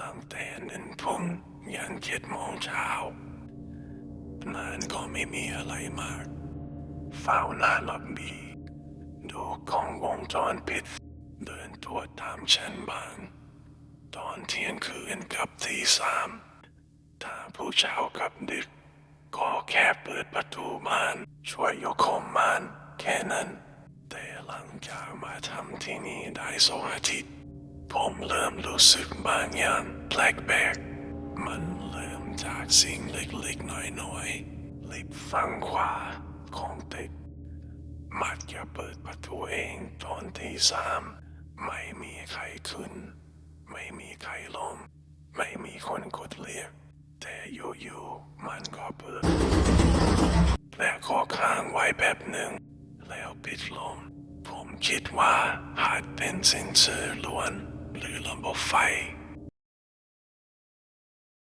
ตั้งแต่หนึ่งทุ่มยันเจ็ดโมงเช้านั้นก็ไม่มีอะไรมากเฝ้าหน้าล็อบบี้ดูกล้องวงจรปิด เดินตรวจตามชั้นบ้านตอนเที่ยงคืนกับตีสามถ้าผู้เช้ากับดึก ก็แค่เปิดประตูบ้าน ช่วยยกคมบ้าน แค่นั้น แต่หลังจากมาทำที่นี่ได้สองอาทิตย์ ผมเริ่มรู้สึกบางอย่างแปลกๆ มันเริ่มจากสิ่งเล็กๆ น้อยๆ ลิบฝั่งขวาของตึก มักจะเปิดประตูเองตอนที่สาม ไม่มีใครขึ้น ไม่มีใครลง ไม่มีคนกดเรียก แต่อยู่ๆ มันก็เปิด แล้วก็ค้างไว้แบบหนึ่ง แล้วปิดลงผมคิดว่าอาจเป็นเซ็นเซอร์ล้วน หรือระบบไฟ